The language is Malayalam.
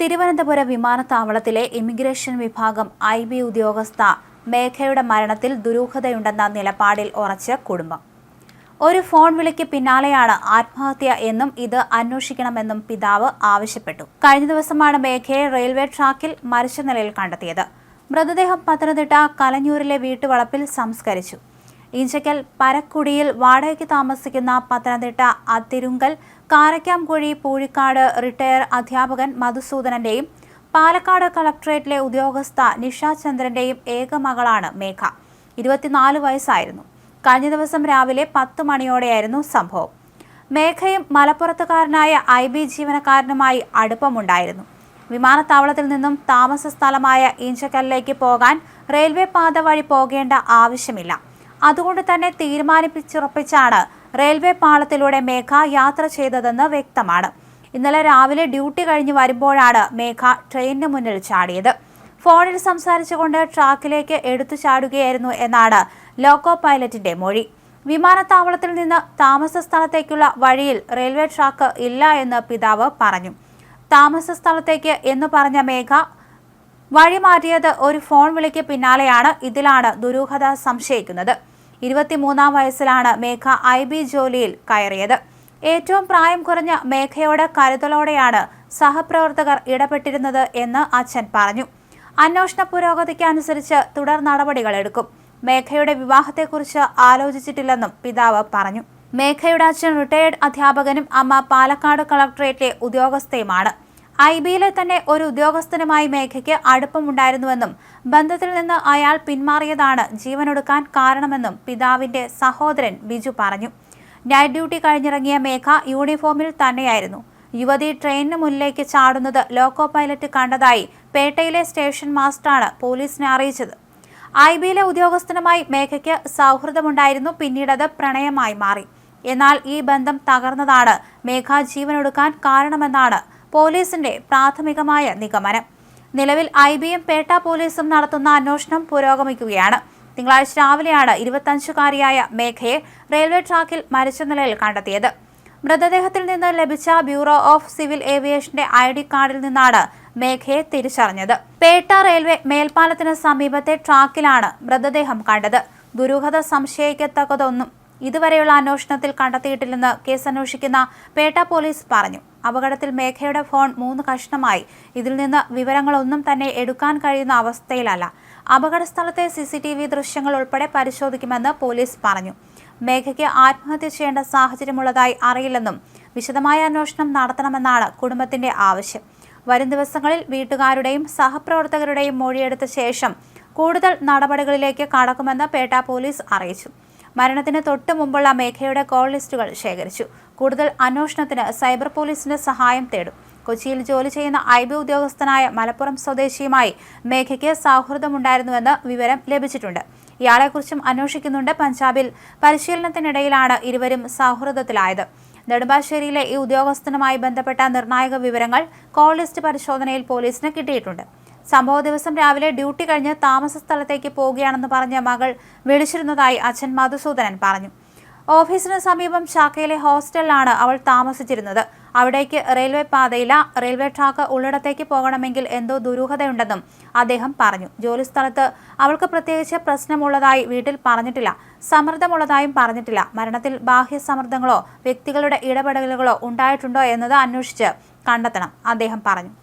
തിരുവനന്തപുരം വിമാനത്താവളത്തിലെ ഇമിഗ്രേഷൻ വിഭാഗം ഐ ബി ഉദ്യോഗസ്ഥ മേഘയുടെ മരണത്തിൽ ദുരൂഹതയുണ്ടെന്ന നിലപാടിൽ ഉറച്ച് കുടുംബം. ഒരു ഫോൺ വിളിക്ക് പിന്നാലെയാണ് ആത്മഹത്യ എന്നും ഇത് അന്വേഷിക്കണമെന്നും പിതാവ് ആവശ്യപ്പെട്ടു. കഴിഞ്ഞ ദിവസമാണ് മേഘയെ റെയിൽവേ ട്രാക്കിൽ മരിച്ച നിലയിൽ കണ്ടെത്തിയത്. മൃതദേഹം പത്തനംതിട്ട കലഞ്ഞൂരിലെ വീട്ടുവളപ്പിൽ സംസ്കരിച്ചു. ഈഞ്ചക്കൽ പരക്കുടിയിൽ വാടകയ്ക്ക് താമസിക്കുന്ന പത്തനംതിട്ട അതിരുങ്കൽ കാരക്കാംകുഴി പൂഴിക്കാട് റിട്ടയർ അധ്യാപകൻ മധുസൂദനന്റെയും പാലക്കാട് കളക്ടറേറ്റിലെ ഉദ്യോഗസ്ഥ നിഷ ചന്ദ്രന്റെയും ഏക മകളാണ് മേഘ. ഇരുപത്തിനാല് വയസ്സായിരുന്നു. കഴിഞ്ഞ ദിവസം രാവിലെ പത്ത് മണിയോടെയായിരുന്നു സംഭവം. മേഘയും മലപ്പുറത്തുകാരനായ ഐ ബി ജീവനക്കാരനുമായി അടുപ്പമുണ്ടായിരുന്നു. വിമാനത്താവളത്തിൽ നിന്നും താമസ സ്ഥലമായ ഈഞ്ചക്കല്ലിലേക്ക് പോകാൻ റെയിൽവേ പാത വഴി പോകേണ്ട ആവശ്യമില്ല. അതുകൊണ്ട് തന്നെ തീരുമാനിപ്പിച്ചുറപ്പിച്ചാണ് റെയിൽവേ പാളത്തിലൂടെ മേഘ യാത്ര ചെയ്തതെന്ന് വ്യക്തമാണ്. ഇന്നലെ രാവിലെ ഡ്യൂട്ടി കഴിഞ്ഞ് വരുമ്പോഴാണ് മേഘ ട്രെയിനിന് മുന്നിൽ ചാടിയത്. ഫോണിൽ സംസാരിച്ചുകൊണ്ട് ട്രാക്കിലേക്ക് എടുത്തു ചാടുകയായിരുന്നു എന്നാണ് ലോക്കോ പൈലറ്റിന്റെ മൊഴി. വിമാനത്താവളത്തിൽ നിന്ന് താമസ സ്ഥലത്തേക്കുള്ള വഴിയിൽ റെയിൽവേ ട്രാക്ക് ഇല്ല എന്ന് പിതാവ് പറഞ്ഞു. താമസ സ്ഥലത്തേക്ക് എന്ന് പറഞ്ഞ മേഘ വഴി മാറ്റിയത് ഒരു ഫോൺ വിളിക്ക് പിന്നാലെയാണ് ഇതിലാണ് ദുരൂഹത സംശയിക്കുന്നത്. ഇരുപത്തിമൂന്നാം വയസ്സിലാണ് മേഘ ഐ ബി ജോലിയിൽ കയറിയത്. ഏറ്റവും പ്രായം കുറഞ്ഞ മേഘയോട് കരുതലോടെയാണ് സഹപ്രവർത്തകർ ഇടപെട്ടിരുന്നത് എന്ന് അച്ഛൻ പറഞ്ഞു. അന്വേഷണ പുരോഗതിക്കനുസരിച്ച് തുടർ നടപടികൾ എടുക്കും. മേഘയുടെ വിവാഹത്തെക്കുറിച്ച് ആലോചിച്ചിട്ടില്ലെന്നും പിതാവ് പറഞ്ഞു. മേഘയുടെ അച്ഛൻ റിട്ടയേർഡ് അധ്യാപകനും അമ്മ പാലക്കാട് കളക്ടറേറ്റിലെ ഉദ്യോഗസ്ഥയുമാണ്. ഐ ബിയിലെ തന്നെ ഒരു ഉദ്യോഗസ്ഥനുമായി മേഘയ്ക്ക് അടുപ്പമുണ്ടായിരുന്നുവെന്നും ബന്ധത്തിൽ നിന്ന് അയാൾ പിന്മാറിയതാണ് ജീവനൊടുക്കാൻ കാരണമെന്നും പിതാവിന്റെ സഹോദരൻ ബിജു പറഞ്ഞു. നൈറ്റ് ഡ്യൂട്ടി കഴിഞ്ഞിറങ്ങിയ മേഘ യൂണിഫോമിൽ തന്നെയായിരുന്നു. യുവതി ട്രെയിനിന് മുന്നിലേക്ക് ചാടുന്നത് ലോക്കോ പൈലറ്റ് കണ്ടതായി പേട്ടയിലെ സ്റ്റേഷൻ മാസ്റ്ററാണ് പോലീസിനെ അറിയിച്ചത്. ഐ ബിയിലെ ഉദ്യോഗസ്ഥനുമായി മേഘയ്ക്ക് സൗഹൃദമുണ്ടായിരുന്നു പിന്നീടത് പ്രണയമായി മാറി. എന്നാൽ ഈ ബന്ധം തകർന്നതാണ് മേഘ ജീവനൊടുക്കാൻ കാരണമെന്നാണ് പോലീസിന്റെ പ്രാഥമികമായ നിഗമനം. നിലവിൽ ഐ ബി എം പേട്ട പോലീസും നടത്തുന്ന അന്വേഷണം പുരോഗമിക്കുകയാണ്. തിങ്കളാഴ്ച രാവിലെയാണ് ഇരുപത്തഞ്ചുകാരിയായ മേഘയെ റെയിൽവേ ട്രാക്കിൽ മരിച്ച നിലയിൽ കണ്ടെത്തിയത്. മൃതദേഹത്തിൽ നിന്ന് ലഭിച്ച ബ്യൂറോ ഓഫ് സിവിൽ ഏവിയേഷന്റെ ഐ ഡി കാർഡിൽ നിന്നാണ് മേഘയെ തിരിച്ചറിഞ്ഞത്. പേട്ട റെയിൽവേ മേൽപ്പാലത്തിന് സമീപത്തെ ട്രാക്കിലാണ് മൃതദേഹം കണ്ടത്. ദുരൂഹത സംശയിക്കത്തക്കതൊന്നും ഇതുവരെയുള്ള അന്വേഷണത്തിൽ കണ്ടെത്തിയിട്ടില്ലെന്ന് കേസ് അന്വേഷിക്കുന്ന പേട്ട പോലീസ് പറഞ്ഞു. അപകടത്തിൽ മേഘയുടെ ഫോൺ മൂന്ന് കഷ്ണമായി. ഇതിൽ നിന്ന് വിവരങ്ങളൊന്നും തന്നെ എടുക്കാൻ കഴിയുന്ന അവസ്ഥയിലല്ല. അപകട സ്ഥലത്തെ സി സി ടി വി ദൃശ്യങ്ങൾ ഉൾപ്പെടെ പരിശോധിക്കുമെന്ന് പോലീസ് പറഞ്ഞു. മേഘയ്ക്ക് ആത്മഹത്യ ചെയ്യേണ്ട സാഹചര്യമുള്ളതായി അറിയില്ലെന്നും വിശദമായ അന്വേഷണം നടത്തണമെന്നാണ് കുടുംബത്തിന്റെ ആവശ്യം. വരും ദിവസങ്ങളിൽ വീട്ടുകാരുടെയും സഹപ്രവർത്തകരുടെയും മൊഴിയെടുത്ത ശേഷം കൂടുതൽ നടപടികളിലേക്ക് കടക്കുമെന്ന് പേട്ട പോലീസ് അറിയിച്ചു. മരണത്തിന് തൊട്ടു മുമ്പുള്ള മേഘയുടെ കോൾ ലിസ്റ്റുകൾ ശേഖരിച്ചു. കൂടുതൽ അന്വേഷണത്തിന് സൈബർ പോലീസിന്റെ സഹായം തേടും. കൊച്ചിയിൽ ജോലി ചെയ്യുന്ന ഐ ബി ഉദ്യോഗസ്ഥനായ മലപ്പുറം സ്വദേശിയുമായി മേഘയ്ക്ക് സൗഹൃദമുണ്ടായിരുന്നുവെന്ന് വിവരം ലഭിച്ചിട്ടുണ്ട്. ഇയാളെക്കുറിച്ചും അന്വേഷിക്കുന്നുണ്ട് പഞ്ചാബിൽ. പരിശീലനത്തിനിടയിലാണ് ഇരുവരും സൗഹൃദത്തിലായത്. നെടുമ്പാശ്ശേരിയിലെ ഈ ഉദ്യോഗസ്ഥനുമായി ബന്ധപ്പെട്ട നിർണായക വിവരങ്ങൾ കോൾ ലിസ്റ്റ് പരിശോധനയിൽ പോലീസിന് കിട്ടിയിട്ടുണ്ട്. സംഭവ ദിവസം രാവിലെ ഡ്യൂട്ടി കഴിഞ്ഞ് താമസ സ്ഥലത്തേക്ക് പോവുകയാണെന്ന് പറഞ്ഞ മകൾ വിളിച്ചിരുന്നതായി അച്ഛൻ മധുസൂദനൻ പറഞ്ഞു. ഓഫീസിന് സമീപം ശാഖയിലെ ഹോസ്റ്റലിലാണ് അവൾ താമസിച്ചിരുന്നത്. അവിടേക്ക് റെയിൽവേ പാതയില്ല. റെയിൽവേ ട്രാക്ക് ഉള്ളിടത്തേക്ക് പോകണമെങ്കിൽ എന്തോ ദുരൂഹതയുണ്ടെന്നും അദ്ദേഹം പറഞ്ഞു. ജോലിസ്ഥലത്ത് അവൾക്ക് പ്രത്യേകിച്ച് പ്രശ്നമുള്ളതായി വീട്ടിൽ പറഞ്ഞിട്ടില്ല. സമ്മർദ്ദമുള്ളതായും പറഞ്ഞിട്ടില്ല. മരണത്തിൽ ബാഹ്യ സമ്മർദ്ദങ്ങളോ വ്യക്തികളുടെ ഇടപെടലുകളോ ഉണ്ടായിട്ടുണ്ടോ എന്നത് അന്വേഷിച്ച് കണ്ടെത്തണം അദ്ദേഹം പറഞ്ഞു.